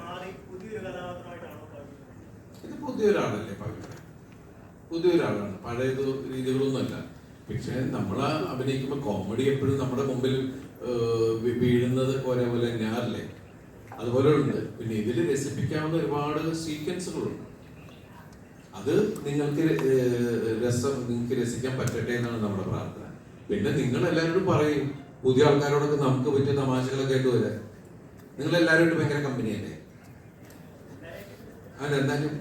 മാറി പുതിയൊരു ഇത് പുതിയൊരാളല്ലേ പുതിയ പുതിയൊരാളാണ്. പഴയത് രീതികളൊന്നുമല്ല. പക്ഷെ നമ്മൾ അഭിനയിക്കുമ്പോൾ കോമഡി എപ്പോഴും നമ്മുടെ മുമ്പിൽ വീഴുന്നത് ഒരേപോലെ തന്നെയാറല്ലേ അതുപോലെ ഉണ്ട്. പിന്നെ ഇതിൽ രസിപ്പിക്കാവുന്ന ഒരുപാട് സീക്വൻസുകളുണ്ട് അത് നിങ്ങൾക്ക് രസം നിങ്ങൾക്ക് രസിക്കാൻ പറ്റട്ടെ എന്നാണ് നമ്മുടെ പ്രാർത്ഥന. പിന്നെ നിങ്ങൾ എല്ലാവരോടും പറയും പുതിയ ആൾക്കാരോടൊക്കെ നമുക്ക് പറ്റിയ തമാശകളൊക്കെ ആയിട്ട് വരാം നിങ്ങൾ എല്ലാവരും ഭയങ്കര കമ്പനിയല്ലേ അതെന്തായാലും